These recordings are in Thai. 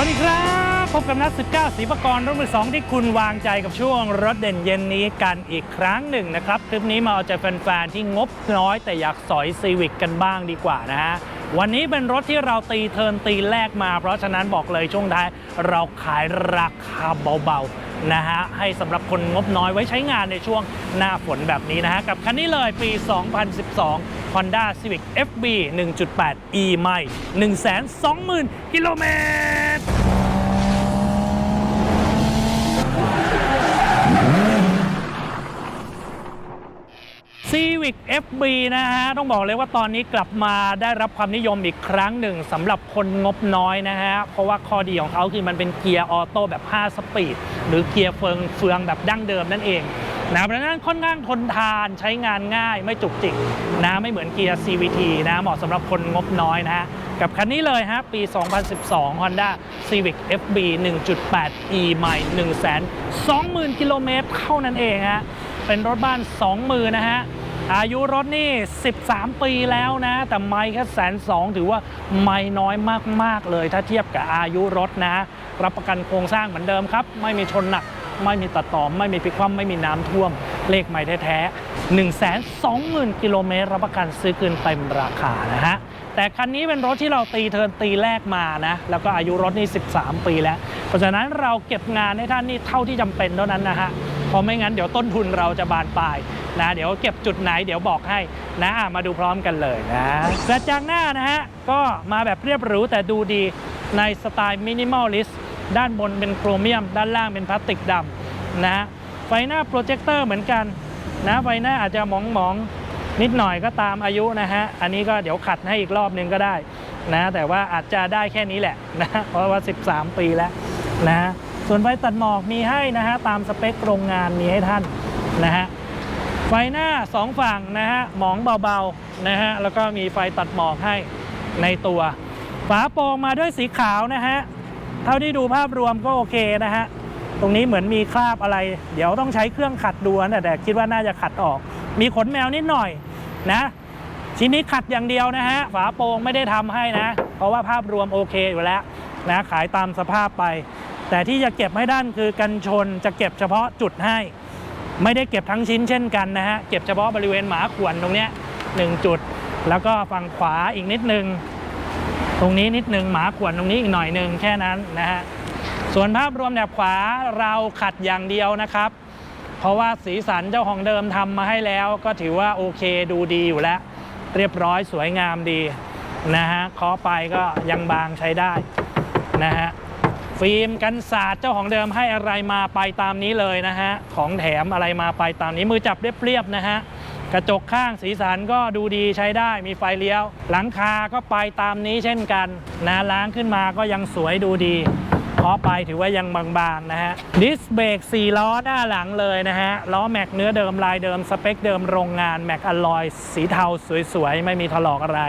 สวัสดีครับ พบกับนัด 19สีประกรณ์รถมือสองที่คุณวางใจกับช่วงรถเด่นเย็นนี้กันอีกครั้งหนึ่งนะครับ คลิปนี้มาเอาใจแฟนๆ ที่งบน้อยแต่อยากสอยซีวิกกันบ้างดีกว่านะฮะวันนี้เป็นรถที่เราตีเทินตีแรกมา เพราะฉะนั้นบอกเลยช่วงท้ายเราขายราคาเบาๆนะฮะให้สำหรับคนงบน้อยไว้ใช้งานในช่วงหน้าฝนแบบนี้นะฮะกับคันนี้เลยปี 2012 Honda Civic FB 1.8 e ใหม่ 120,000 กิโลเมตร Civic FB นะฮะ ต้องบอกเลยว่าตอนนี้กลับมาได้รับความนิยมอีกครั้งหนึ่งสำหรับคนงบน้อยนะฮะ เพราะว่าข้อดีของเขาคือมันเป็นเกียร์ออโต้แบบ 5 สปีด หรือเกียร์เฟืองเฟืองแบบดั้งเดิมนั่นเอง นะเพราะฉะนั้นค่อนข้างทนทานใช้งานง่ายไม่จุกจิกนะไม่เหมือนเกียร์ CVT นะเหมาะสำหรับคนงบน้อยนะฮะกับคันนี้เลยฮะปี 2012 Honda Civic FB 1.8 e ใหม่ 120,000 กิโลเมตรเท่านั้นเองฮะเป็นรถบ้าน 2 มือนะฮะอายุรถนี่ 13 ปีแล้วนะ แต่ไม่แค่แสนสองถือว่าไม่น้อยมาก ๆ เลย ถ้าเทียบกับอายุรถนะ รับประกันโครงสร้างเหมือนเดิมครับ ไม่มีชนหนัก ไม่มีตัดต่อไม่มีพิกคว่ำไม่มีน้ำท่วม เลขใหม่แท้ๆ1 2 0 0 0 0 กิโลเมตรรับประกันซื้อคืนเต็มราคานะฮะแต่คันนี้เป็นรถที่เราตีเทินตีแรกมานะ แล้วก็อายุรถนี่ 13 ปีแล้ว เพราะฉะนั้นเราเก็บงานให้ท่านนี่เท่าที่จำเป็นเท่านั้นนะฮะเพราะไม่งั้นเดี๋ยวต้นทุนเราจะบานปลายนะเดี๋ยวเก็บจุดไหนเดี๋ยวบอกให้นะอะมาดูพร้อมกันเลยนะกระจังหน้านะฮะก็มาแบบเรียบหรูแต่ดูดีในสไตล์มินิมอลลิสต์ ด้านบนเป็นโครเมียม ด้านล่างเป็นพลาสติกดำนะฮะไฟหน้าโปรเจคเตอร์เหมือนกันนะไฟหน้าอาจจะมองๆนิดหน่อยก็ตามอายุนะฮะ อันนี้ก็เดี๋ยวขัดให้อีกรอบนึงก็ได้นะแต่ว่าอาจจะได้แค่นี้แหละนะเพราะว่า 13 ปีแล้วนะส่วนไฟตัดหมอกมีให้นะฮะตามสเปคโรงงานมีให้ท่านนะฮะไฟหน้า 2 ฝั่งนะฮะหมองเบาๆนะฮะแล้วก็มีไฟตัดหมอกให้ในตัว ฝาโปร่งมาด้วยสีขาวนะฮะ เท่าที่ดูภาพรวมก็โอเคนะฮะ ตรงนี้เหมือนมีคราบอะไร เดี๋ยวต้องใช้เครื่องขัดดูนะแต่คิดว่าน่าจะขัดออก มีขนแมวนิดหน่อยนะชิ้นนี้ขัดอย่างเดียวนะฮะ ฝาโปร่งไม่ได้ทำให้นะ เพราะว่าภาพรวมโอเคอยู่แล้วนะขายตามสภาพไป แต่ที่จะเก็บให้ด้านคือกันชนจะเก็บเฉพาะจุดให้ ไม่ได้เก็บทั้งชิ้นเช่นกันนะฮะ เก็บเฉพาะบริเวณหมาขวนตรงเนี้ยหนึ่งจุด แล้วก็ฝั่งขวาอีกนิดนึง ตรงนี้นิดนึงหมาขวนตรงนี้อีกหน่อยหนึ่งแค่นั้นนะฮะส่วนภาพรวมแถบขวาเราขัดอย่างเดียวนะครับ เพราะว่าสีสันเจ้าของเดิมทำมาให้แล้ว ก็ถือว่าโอเคดูดีอยู่แล้ว เรียบร้อยสวยงามดีนะฮะเคาะไปก็ยังบางใช้ได้นะฮะฟิล์มกันสาดเจ้าของเดิมให้อะไรมาไปตามนี้เลยนะฮะของแถมอะไรมาไปตามนี้มือจับเรียบๆนะฮะ กระจกข้างสีสันก็ดูดีใช้ได้มีไฟเลี้ยว หลังคาก็ไปตามนี้เช่นกันนะล้างขึ้นมาก็ยังสวยดูดีเคาะไปถือว่ายังบางๆนะฮะดิสเบรก4 ล้อหน้าหลังเลยนะฮะ ล้อแม็กเนื้อเดิมลายเดิมสเปคเดิมโรงงานแม็กอลลอยสีเทาสวยๆ ไม่มีถลอกอะไร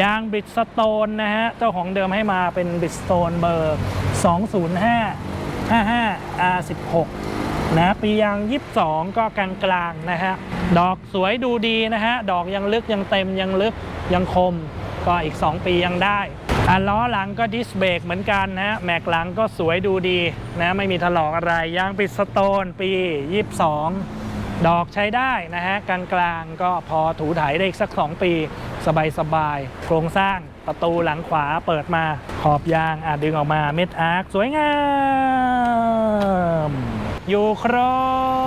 ยางบริดสโตนนะฮะ เจ้าของเดิมให้มาเป็นบริดสโตนเบอร์ 205 55 R16 นะปียาง 22 ก็กลางๆนะฮะดอกสวยดูดีนะฮะดอกยังลึกยังเต็มยังลึกยังคม ก็อีก 2 ปียังได้อะล้อหลังก็ดิสเบรกเหมือนกันนะฮะแม็กหลังก็สวยดูดีนะไม่มีถลอกอะไรยางปิดสโตนปี 22 ดอกใช้ได้นะฮะกลางๆก็พอถูถ่ายได้อีกสัก 2 ปี สบายๆโครงสร้างประตูหลังขวาเปิดมาขอบยางอะดึงออกมาเม็ดอาร์คสวยงาม อยู่คร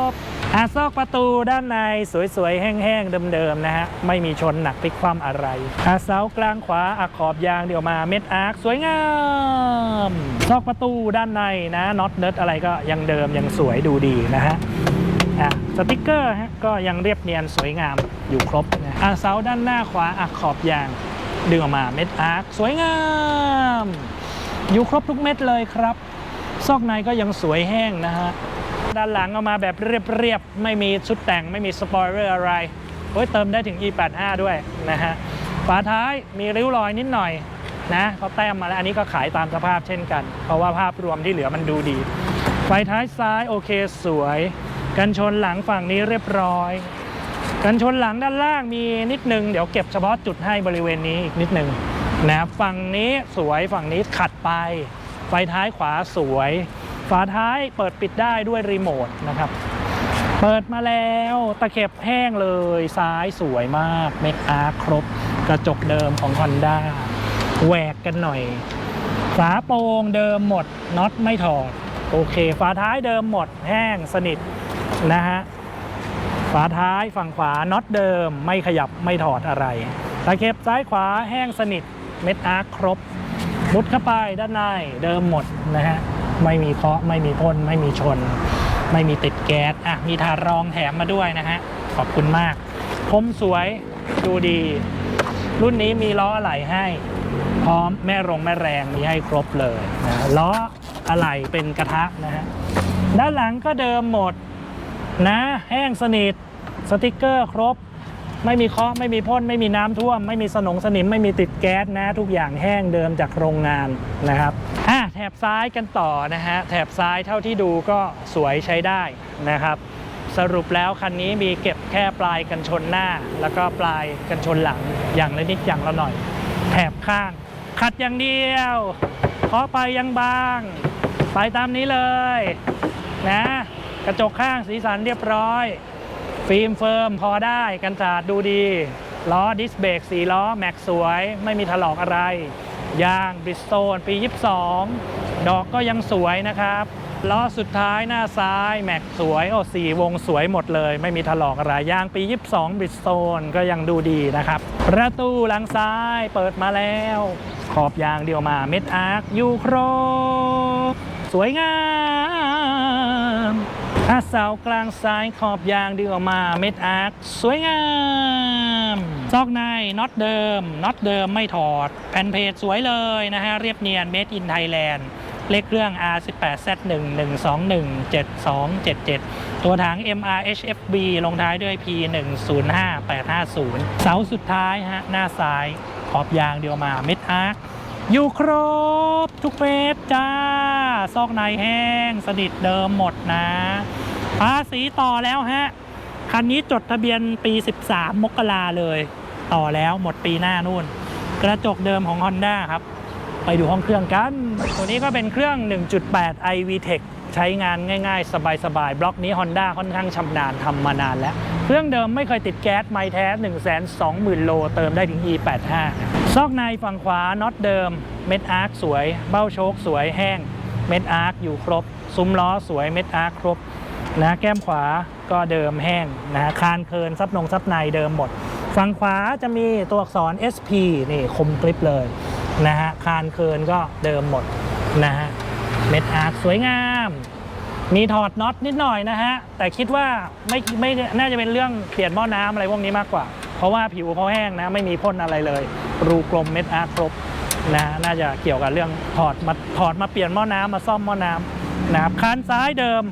บอาซอกประตูด้านในสวยๆ แห้งๆ เดิมๆ นะฮะ ไม่มีชนหนักพลิกคว่ำอะไรอาเสากลางขวาอาขอบยางเดี๋ยวมาเม็ดอาร์คสวยงาม ซอกประตูด้านในนะน็อตเนิร์ดอะไรก็ยังเดิมยังสวยดูดีนะฮะอะสติกเกอร์ฮะก็ยังเรียบเนียนสวยงามอยู่ครบนะอะเสาด้านหน้าขวาอะขอบยางดึงออกมาเม็ดอาร์คสวยงาม อยู่ครบทุกเม็ดเลยครับ ซอกในก็ยังสวยแห้งนะฮะ ด้านหลังเอามาแบบเรียบๆ ไม่มีชุดแต่งไม่มีสปอยเลอร์อะไรโอ้ยเติมได้ถึง E85 ด้วยนะฮะฝาท้ายมีริ้วรอยนิดหน่อยนะเขาแต้มมาแล้วอันนี้ก็ขายตามสภาพเช่นกัน เพราะว่าภาพรวมที่เหลือมันดูดี ไฟท้ายซ้ายโอเคสวย กันชนหลังฝั่งนี้เรียบร้อย กันชนหลังด้านล่างมีนิดนึง เดี๋ยวเก็บเฉพาะจุดให้บริเวณนี้อีกนิดนึงนะฝั่งนี้สวยฝั่งนี้ขัดไป ไฟท้ายขวาสวย ฝาท้ายเปิดปิดได้ด้วยรีโมทนะครับ เปิดมาแล้วตะเข็บแห้งเลยซ้ายสวยมากเมคอาร์ครบ กระจกเดิมของ Honda แหวกกันหน่อย ฝาโปร่งเดิมหมดน็อตไม่ถอด โอเค ฝาท้ายเดิมหมดแห้งสนิทนะฮะฝาท้ายฝั่งขวาน็อตเดิมไม่ขยับไม่ถอดอะไรตะเข็บซ้ายขวาแห้งสนิทเม็ดอาร์ครบมุดเข้าไปด้านในเดิมหมดนะฮะ ไม่มีเคาะไม่มีพ่นไม่มีชน ไม่มีติดแก๊สอะมีทารองแถมมาด้วยนะฮะขอบคุณมากคมสวยดูดี รุ่นนี้มีล้ออะไหล่ให้ พร้อมแม่รงแม่แรงมีให้ครบเลยนะล้ออะไหล่เป็นกระทะนะฮะด้านหลังก็เดิมหมดนะแห้งสนิทสติกเกอร์ครบ ไม่มีเคาะไม่มีพ่นไม่มีน้ำท่วม ไม่มีสนงสนิม ไม่มีติดแก๊สนะ ทุกอย่างแห้งเดิมจากโรงงานนะครับอะ แถบซ้ายกันต่อนะฮะแถบซ้ายเท่าที่ดูก็สวยใช้ได้นะครับ สรุปแล้วคันนี้มีเก็บแค่ปลายกันชนหน้า แล้วก็ปลายกันชนหลังอย่างละนิดอย่างละหน่อย แถบข้าง ขัดอย่างเดียวเคาะไปยังบาง ไปตามนี้เลยนะกระจกข้างสีสันเรียบร้อย ฟิล์มเฟิร์มพอได้กันจาดดูดีล้อดิสเบรกสีล้อแม็กสวยไม่มีถลอกอะไร ยางบริสโตนปี 22 ดอกก็ยังสวยนะครับล้อสุดท้ายหน้าซ้าย แม็กสวย โอ้สีวงสวยหมดเลย ไม่มีถลอกอะไรยางปี 22 บริสโตนก็ยังดูดีนะครับ ประตูหลังซ้ายเปิดมาแล้ว ขอบยางเดียวมาเม็ดอาร์คยูโคร สวยงามอาเสากลางซ้ายขอบยางเดึงออกมาเม็ดอาร์คสวยงาม ซอกในน็อตเดิมน็อตเดิมไม่ถอด แผ่นเพจสวยเลยนะฮะ เรียบเนียน Made in Thailand เลขเครื่อง R18Z1127277 ตัวถัง MRHFB ลงท้ายด้วย P105850 เสาสุดท้ายฮะ หน้าซ้ายขอบยางเดียวมาเม็ดอาร์คอยู่ครบทุกเฟสจ้า ซอกในแห้ง สนิทเดิมหมดนะภาษีต่อแล้วฮะ คันนี้จดทะเบียนปี 13 มกราเลย ต่อแล้วหมดปีหน้านู่น กระจกเดิมของ Honda ครับ ไปดูห้องเครื่องกัน ตัวนี้ก็เป็นเครื่อง 1.8 iVTEC ใช้งานง่าย ๆ สบายๆ บล็อกนี้ Honda ค่อนข้างชำนาญทำมานานแล้ว เครื่องเดิมไม่เคยติดแก๊ส ไม่แท้ 120,000 โล เติมได้ถึง E85 ซอกในฝั่งขวาน็อตเดิม เม็ดอาร์คสวย เบ้าโชคสวยแห้ง เม็ดอาร์คอยู่ครบ ซุ้มล้อสวย เม็ดอาร์คครบ นะแก้มขวาก็เดิมแห้งนะคานเคินซับนงซับในเดิมหมด ฝั่งขวาจะมีตัวอักษร SP นี่คมกริบเลยนะฮะคานเคินก็เดิมหมดนะฮะเม็ดอาร์คสวยงาม มีถอดน็อตนิดหน่อยนะฮะ แต่คิดว่าไม่ไม่น่าจะเป็นเรื่องเปลี่ยนหม้อน้ำอะไรพวกนี้มากกว่า เพราะว่าผิวเขาแห้งนะไม่มีพ่นอะไรเลย รูกลมเม็ดอาร์ครบนะฮะน่าจะเกี่ยวกับเรื่องถอดมาถอดมาเปลี่ยนหม้อน้ำมาซ่อมหม้อน้ำนะครับคานซ้ายเดิม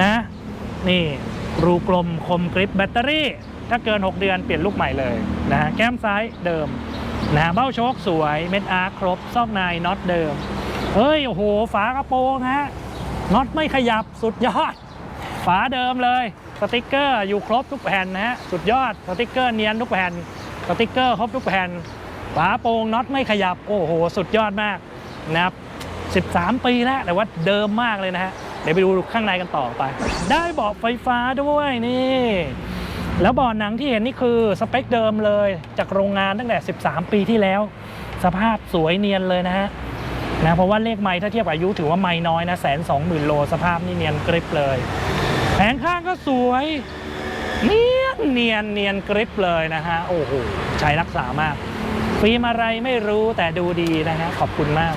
นะ นี่รูกลมคมกริปแบตเตอรี่ ถ้าเกิน 6 เดือนเปลี่ยนลูกใหม่เลยนะฮะแก้มซ้ายเดิมนะเบ้าโชคสวยเม็ดอาร์ครบซอกในน็อตเดิมเฮ้ยโอ้โหฝากระโปรงฮะน็อตไม่ขยับสุดยอด ฝาเดิมเลยสติกเกอร์อยู่ครบทุกแผ่นนะฮะสุดยอดสติกเกอร์เนียนทุกแผ่นสติกเกอร์ครบทุกแผ่นฝาโปรงน็อตไม่ขยับโอ้โห สุดยอดมากนะครับ 13 ปีแล้วแต่ว่าเดิมมากเลยนะฮะ เดี๋ยวไปดูข้างในกันต่อไป ได้เบาะไฟฟ้าด้วยนี่แล้วเบาะหนังที่เห็นนี่คือสเปคเดิมเลยจากโรงงานตั้งแต่ 13 ปีที่แล้ว สภาพสวยเนียนเลยนะฮะนะเพราะว่าเลขไม้ถ้าเทียบอายุถือว่าไม้น้อยนะแสนสองหมื่นโลสภาพนี่เนียนกริบเลยแผงข้างก็สวยเนียนเนียนเนียนกริบเลยนะฮะโอ้โหใช้รักษามากฟิล์มอะไรไม่รู้แต่ดูดีนะฮะขอบคุณมาก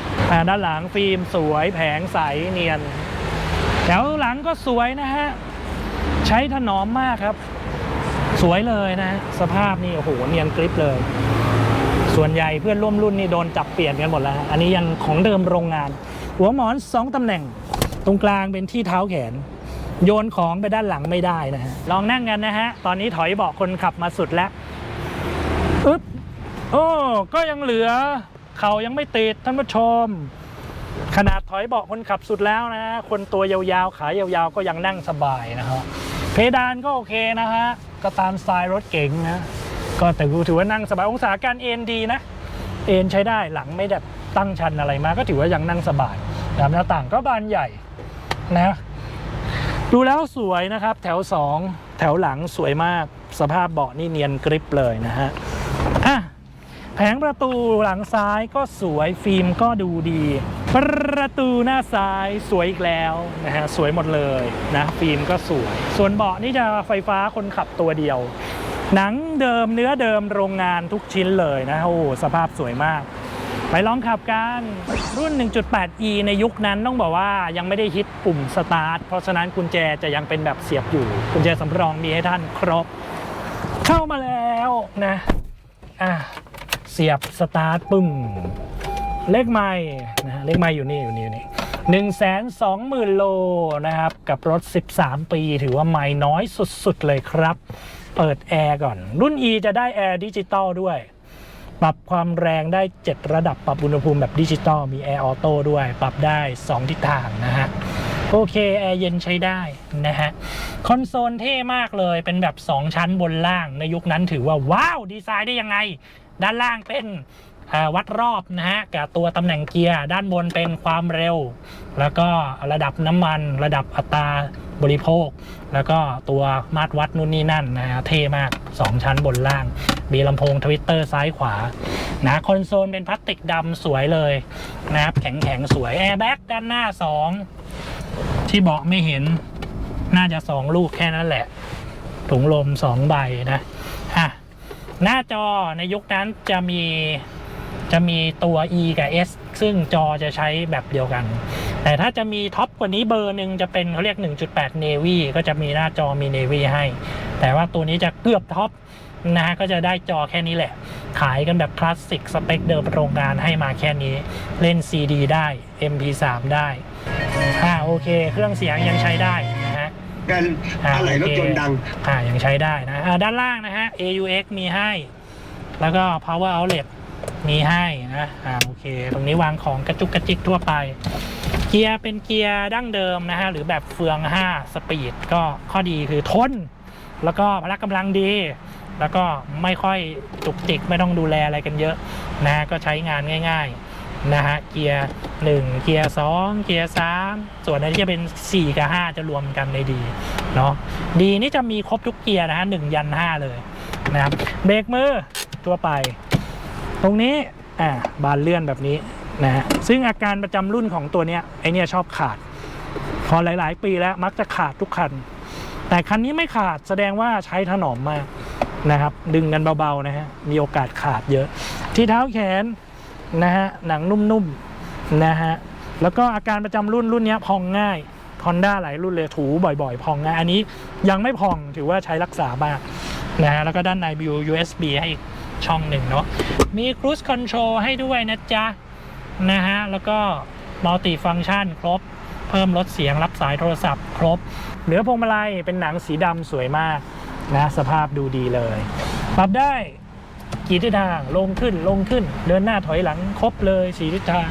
ด้านหลังฟิล์มสวยแผงใสเนียน แถวหลังก็สวยนะฮะ ใช้ถนอมมากครับ สวยเลยนะ สภาพนี่โอ้โหเนียนกริบเลย ส่วนใหญ่เพื่อนร่วมรุ่นนี่โดนจับเปลี่ยนกันหมดแล้ว อันนี้ยังของเดิมโรงงาน หัวหมอน 2 ตำแหน่ง ตรงกลางเป็นที่เท้าแขน โยนของไปด้านหลังไม่ได้นะฮะ ลองนั่งกันนะฮะ ตอนนี้ถอยเบาะคนขับมาสุดแล้วอึ๊บโอ้ก็ยังเหลือ เขายังไม่ติดท่านผู้ชม ขนาดถอยเบาะคนขับสุดแล้วนะ คนตัวยาวๆ ขายาวๆ ก็ยังนั่งสบายนะครับเพดานก็โอเคนะฮะ ก็ตามสไตล์รถเก๋งนะ ก็แต่กูถือว่านั่งสบายองศาการเอ็นดีนะ เอ็นใช้ได้หลังไม่แบบตั้งชันอะไรมา ก็ถือว่ายังนั่งสบายนะหน้าต่างก็บานใหญ่นะ ดูแล้วสวยนะครับ แถว 2 แถวหลังสวยมาก สภาพเบาะนี่เนียนกริบเลยนะฮะ แผงประตูหลังซ้ายก็สวยฟิล์มก็ดูดี ประตูหน้าซ้ายสวยอีกแล้วนะฮะสวยหมดเลยนะฟิล์มก็สวย ส่วนเบาะนี่จะไฟฟ้าคนขับตัวเดียว หนังเดิมเนื้อเดิมโรงงานทุกชิ้นเลยนะโอ้สภาพสวยมาก ไปลองขับกันรุ่น 1.8e ในยุคนั้นต้องบอกว่ายังไม่ได้ฮิตปุ่มสตาร์ทเพราะฉะนั้นกุญแจจะยังเป็นแบบเสียบอยู่ กุญแจสำรองมีให้ท่านครบ เข้ามาแล้วนะอะ เสียบสตาร์ทปึ้มเลขไม่นะฮะเลขไม่อยู่นี่อยู่นี่อยู่นี่หนึ่งแสนสองหมื่นโลนะครับ กับรถ 13 ปีถือว่าไม่น้อยสุด ๆ เลยครับ เปิดแอร์ก่อน รุ่น E จะได้แอร์ดิจิตอลด้วย ปรับความแรงได้ 7 ระดับปรับอุณหภูมิแบบดิจิตอลมีแอร์ออโต้ด้วย ปรับได้ 2 ทิศทางนะฮะโอเค แอร์เย็นใช้ได้นะฮะ คอนโซลเท่มากเลยเป็นแบบ 2 ชั้นบนล่างในยุคนั้นถือว่า ว้าว ดีไซน์ได้ยังไง ด้านล่างเป็นวัดรอบนะฮะกับตัวตำแหน่งเกียร์ด้านบนเป็นความเร็ว แล้วก็ระดับน้ำมัน ระดับอัตราบริโภค แล้วก็ตัวมาตรวัดนู่นนี่นั่นนะฮะเท่มาก 2 ชั้นบนล่าง มีลำโพงทวิตเตอร์ซ้ายขวานะคอนโซลเป็นพลาสติกดำสวยเลยนะครับแข็งแข็งๆสวยแอร์แบ็กด้านหน้า 2 ที่เบาะไม่เห็นน่าจะ 2 ลูกแค่นั้นแหละ ถุงลม 2 ใบนะอะ หน้าจอในยุคนั้นจะมีจะมีตัว E กับ S ซึ่งจอจะใช้แบบเดียวกัน แต่ถ้าจะมีท็อปกว่านี้เบอร์หนึ่งจะเป็นเขาเรียก 1.8 Navy ก็จะมีหน้าจอมี Navy ให้ แต่ว่าตัวนี้จะเกือบท็อปนะฮะก็จะได้จอแค่นี้แหละ ขายกันแบบคลาสสิกสเปคเดิมโรงงานให้มาแค่นี้ เล่น CD ได้ MP3 ได้ อ่าโอเค เครื่องเสียงยังใช้ได้ กันอะไรรถยนต์ดัง อ่ายังใช้ได้นะอ่าด้านล่างนะฮะ AUX มีให้ แล้วก็ power outlet มีให้นะอ่าโอเค ตรงนี้วางของกระจุกกระจิกทั่วไป เกียร์เป็นเกียร์ดั้งเดิมนะฮะ หรือแบบเฟือง 5 สปีด ก็ข้อดีคือทน แล้วก็พละกำลังดี แล้วก็ไม่ค่อยจุกจิกไม่ต้องดูแลอะไรกันเยอะนะฮะก็ใช้งานง่าย ๆ นะฮะเกียร์ 1 เกียร์ 2 เกียร์ 3 ส่วนอันนี้จะเป็น 4 กับ 5 จะรวมกันในดีเนาะดีนี่จะมีครบทุกเกียร์นะฮะ1ยัน 5 เลยนะครับเบรกมือทั่วไป ตรงนี้อ่าบานเลื่อนแบบนี้นะฮะซึ่งอาการประจำรุ่นของตัวเนี้ยไอเนี่ยชอบขาด พอหลาย ๆ ปีแล้วมักจะขาดทุกคัน แต่คันนี้ไม่ขาดแสดงว่าใช้ถนอมมากนะครับ ดึงกันเบา ๆ นะฮะมีโอกาสขาดเยอะ ที่เท้าแขน นะฮะหนังนุ่มๆนะฮะแล้วก็อาการประจำรุ่นรุ่นนี้พองง่ายฮอนด้าหลายรุ่นเลยถูบ่อยๆ พองง่ายอันนี้ยังไม่พองถือว่าใช้รักษามากนะฮะแล้วก็ด้านในมี USB ให้อีกช่องหนึ่งเนาะมี Cruise Control ให้ด้วยนะจ๊ะนะฮะแล้วก็มัลติฟังชันครบ เพิ่มลดเสียงรับสายโทรศัพท์ ครบ เหลือพวงมาลัยเป็นหนังสีดำสวยมากนะสภาพดูดีเลย ปรับได้ กี่ทิศทางลงขึ้นลงขึ้น เดินหน้าถอยหลังครบเลยสีทิศทาง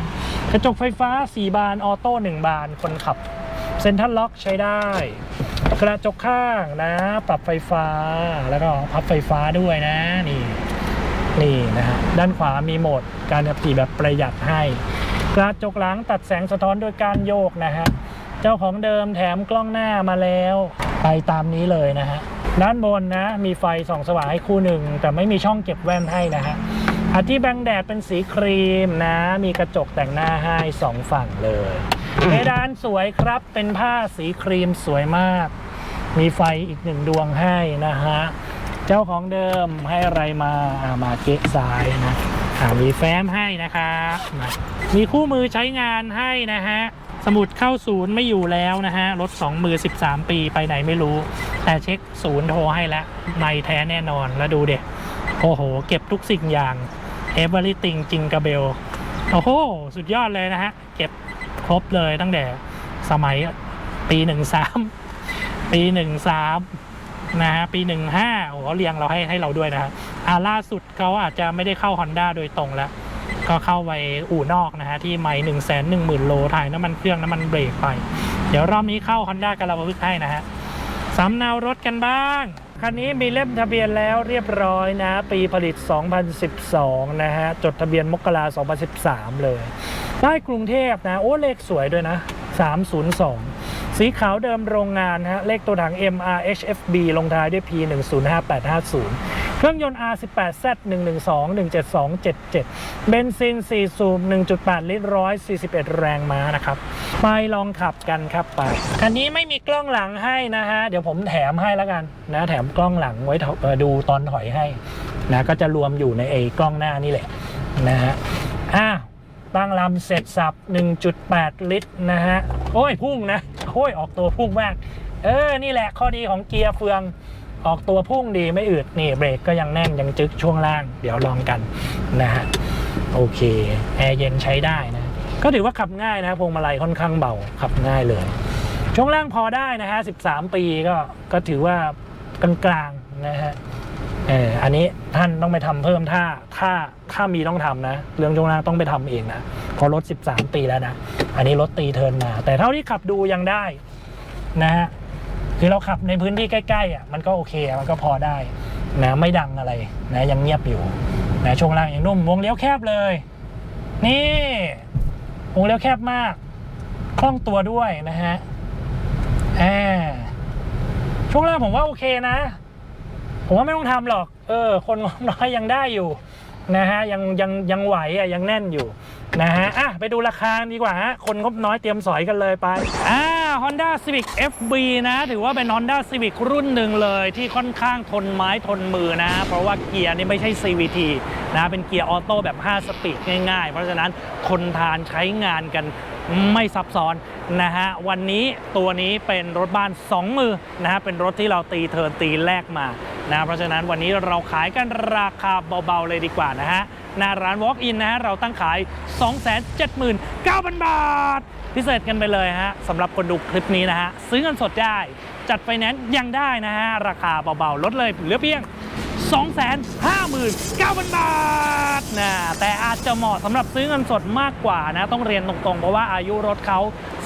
กระจกไฟฟ้า 4 บานออโต้1บานคนขับเซ็นทรัลล็อกใช้ได้ กระจกข้างนะ ปรับไฟฟ้าแล้วก็พับไฟฟ้าด้วยนะนี่นี่นะฮะด้านขวามีโหมดการขับขี่แบบประหยัดให้ กระจกหลังตัดแสงสะท้อนโดยการโยกนะฮะเจ้าของเดิมแถมกล้องหน้ามาแล้ว ไปตามนี้เลยนะฮะ ด้านบนนะมีไฟส่องสว่างให้คู่หนึ่ง แต่ไม่มีช่องเก็บแว่นให้นะฮะอาที่แบงแดดเป็นสีครีมนะ มีกระจกแต่งหน้าให้สองฝั่งเลยเพดานสวยครับเป็นผ้าสีครีมสวยมาก มีไฟอีกหนึ่งดวงให้นะฮะเจ้าของเดิมให้อะไรมาอ่ามาเก๊กซ้ายนะอ่ามีแฟ้มให้นะครับมามีคู่มือใช้งานให้นะฮะ สมุดเข้าศูนย์ไม่อยู่แล้วนะฮะรถ2มือ 13 ปีไปไหนไม่รู้ แต่เช็คศูนย์โทรให้แล้วไม่แท้แน่นอนแล้วดูเด็กโอ้โห เก็บทุกสิ่งอย่าง everything จริงกระเบลโอ้โห สุดยอดเลยนะฮะ เก็บครบเลยตั้งแต่สมัยปี13ปี13นะฮะปี15โอ้โหเรียงเราให้ให้เราด้วยนะฮะอ่าล่าสุดเขาอาจจะไม่ได้เข้า Honda โดยตรงแล้ว ก็เข้าไปอู่นอกนะฮะที่ไม่หนึ่งแสนหนึ่งหมื่นโลถ่ายน้ำมันเครื่องน้ำมันเบรกไป เดี๋ยวรอบนี้เข้า Honda กันเราพึกให้นะฮะสำเนารถกันบ้างคคันนี้มีเล่มทะเบียนแล้วเรียบร้อยนะ ปีผลิต 2012 นะฮะ จดทะเบียนมกรา2013 เลยได้กรุงเทพนะ โอ้ เลขสวยด้วยนะ 302 สีขาวเดิมโรงงานฮะ เลขตัวถัง MRHFB ลงท้ายด้วย P 105850 เครื่องยนต์ R18Z 112 17277 เบนซิน 4 สูบ 1.8 ลิตร 141 แรงม้านะครับ ไปลองขับกันครับไปคันนี้ไม่มีกล้องหลังให้นะฮะ เดี๋ยวผมแถมให้แล้วกันนะ แถมกล้องหลังไว้ดูตอนถอยให้นะ ก็จะรวมอยู่ในไอ้กล้องหน้านี่แหละนะฮะอะตั้งลำเสร็จสับ 1.8 ลิตรนะฮะ โอ้ยพุ่งนะ โอ้ยออกตัวพุ่งมาก เออ นี่แหละข้อดีของเกียร์เฟือง ออกตัวพุ่งดีไม่อืดนี่เบรกก็ยังแน่นยังจึกช่วงล่าง เดี๋ยวลองกันนะฮะโอเคแอร์เย็นใช้ได้นะ ก็ถือว่าขับง่ายนะพวงมาลัยค่อนข้างเบาขับง่ายเลย ช่วงล่างพอได้นะฮะ 13 ปีก็ก็ถือว่ากลางๆนะฮะเอออันนี้ท่านต้องไปทำเพิ่มถ้าถ้าถ้ามีต้องทำนะ เรื่องช่วงล่างต้องไปทำเองนะเพราะรถ 13 ปีแล้วนะ อันนี้รถตีเทินมา แต่เท่าที่ขับดูยังได้นะฮะ คือเราขับในพื้นที่ใกล้ๆอะมันก็โอเคมันก็พอได้นะไม่ดังอะไรนะยังเงียบอยู่นะช่วงล่างยังนุ่มวงเลี้ยวแคบเลย นี่วงเลี้ยวแคบมากคล่องตัวด้วยนะฮะอ่าช่วงล่างผมว่าโอเคนะ ผมว่าไม่ต้องทำหรอก เออ คนน้อยยังได้อยู่ นะฮะยังยังยังไหวอะยังแน่นอยู่นะฮะอะไปดูราคาดีกว่าฮะคนงบน้อยเตรียมสอยกันเลยไปอ่า Honda Civic FB นะ ถือว่าเป็น Honda Civic รุ่นหนึ่งเลย ที่ค่อนข้างทนไม้ทนมือนะ เพราะว่าเกียร์นี่ไม่ใช่ CVT นะเป็นเกียร์ออโต้แบบ 5 สปีดง่ายๆ เพราะฉะนั้นทนทานใช้งานกันไม่ซับซ้อนนะฮะ วันนี้ตัวนี้เป็นรถบ้าน 2 มือนะฮะเป็นรถที่เราตีเทิร์นตีแรกมา นะเพราะฉะนั้นวันนี้เราขายกันราคาเบาๆเลยดีกว่านะฮะหน้าร้าน Walk In นะฮะเราตั้งขาย 279,000 บาท พิเศษกันไปเลยฮะสำหรับคนดูคลิปนี้นะฮะซื้อเงินสดได้ จัดไฟแนนซ์ยังได้นะฮะราคาเบาๆ ลดเลยเหลือเพียง259,000 บาทนะแต่อาจจะเหมาะสำหรับซื้อเงินสดมากกว่านะ ต้องเรียนตรงๆ เพราะว่าอายุรถเขา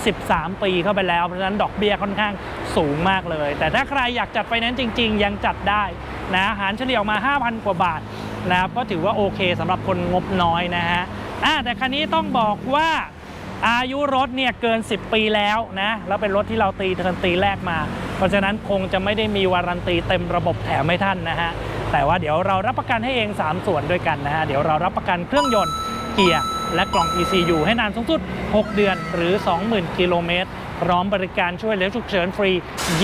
13 ปีเข้าไปแล้ว เพราะฉะนั้นดอกเบี้ยค่อนข้างสูงมากเลย แต่ถ้าใครอยากจัดไฟแนนซ์จริง ๆ ยังจัดได้นะหารเฉลี่ยออกมา 5,000 กว่าบาทนะครับก็ถือว่าโอเคสำหรับคนงบน้อยนะฮะอะแต่คันนี้ต้องบอกว่าอายุรถเนี่ยเกิน 10 ปีแล้วนะแล้วเป็นรถที่เราตีเทิร์นตีแรกมา เพราะฉะนั้นคงจะไม่ได้มีวารันตีเต็มระบบแถมให้ท่านนะฮะแต่ว่าเดี๋ยวเรารับประกันให้เอง 3 ส่วนด้วยกันนะฮะเดี๋ยวเรารับประกันเครื่องยนต์เกียร์ และกล่อง ECU ให้นานสูงสุด 6 เดือนหรือ 20,000 กิโลเมตร พร้อมบริการช่วยเหลือฉุกเฉินฟรี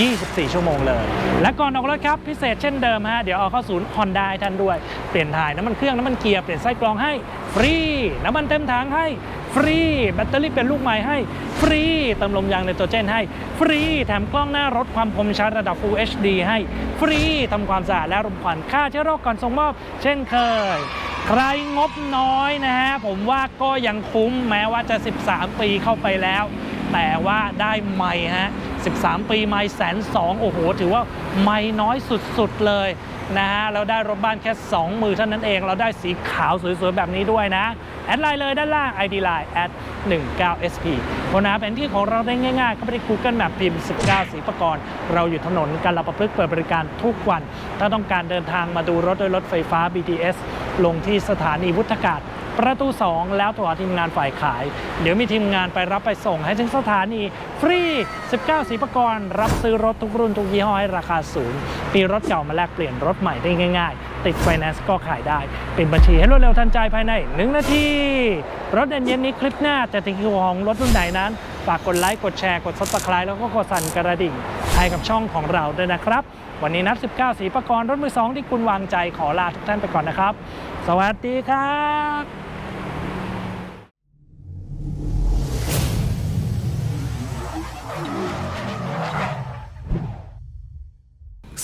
24 ชั่วโมงเลย และก่อนออกรถครับ พิเศษเช่นเดิมฮะ เดี๋ยวเอาเข้าศูนย์ฮอนด้าให้ท่านด้วย เปลี่ยนถ่ายน้ำมันเครื่องน้ำมันเกียร์ เปลี่ยนไส้กรองให้ฟรี น้ำมันเต็มถังให้ ฟรี แบตเตอรี่เป็นลูกใหม่ให้ฟรีเติมลมยางไนโตรเจนให้ฟรี แถมกล้องหน้ารถความคมชัดระดับ Full HD ให้ฟรีทำความสะอาดและรมควันฆ่าเชื้อโรคก่อนส่งมอบ เช่นเคย ใครงบน้อยนะฮะผมว่าก็ยังคุ้มแม้ว่าจะ 13 ปีเข้าไปแล้ว แต่ว่าได้ไม่ฮะ 13 ปีไม่แสนสองโอ้โห ถือว่าไม่น้อยสุดๆเลยนะฮะแล้วได้รถบ้านแค่ 2 มือเท่านั้นเอง เราได้สีขาวสวยๆแบบนี้ด้วยนะ แอดไลน์เลยด้านล่าง ID Line แอด 19SP โทรหาแผนที่ของเราได้ง่ายๆ เข้าไปที่ Google Map พิมพ์ 19 สีประกรณ์เราอยู่ถนนการระประพฤกษ์เปิดบริการทุกวัน ถ้าต้องการเดินทางมาดูรถโดยรถไฟฟ้า BTS ลงที่สถานีวุฒากาศ ประตู 2 แล้วโทรหาทีมงานฝ่ายขาย เดี๋ยวมีทีมงานไปรับไปส่งให้ถึงสถานี ฟรี 19 สีประกรรับซื้อรถทุกรุ่นทุกยี่ห้อให้ราคาสูงปีรถเก่ามาแลกเปลี่ยนรถใหม่ได้ง่าย ๆ ติดไฟแนนซ์ก็ขายได้ เป็นบัญชีให้รวดเร็วทันใจภายใน 1 นาที รถเด่นเย็นนี้คลิปหน้าจะถึงคิวของรถรุ่นไหนนั้นฝากกดไลค์ กดแชร์ กดซับสไคร b e แล้วก็กดสั่นกระดิ่งให้กับช่องของเราด้วยนะครับ วันนี้นัด 19 สีประกรรถมือสองที่คุณวางใจขอลาทุกท่านไปก่อนนะครับ สวัสดีครับ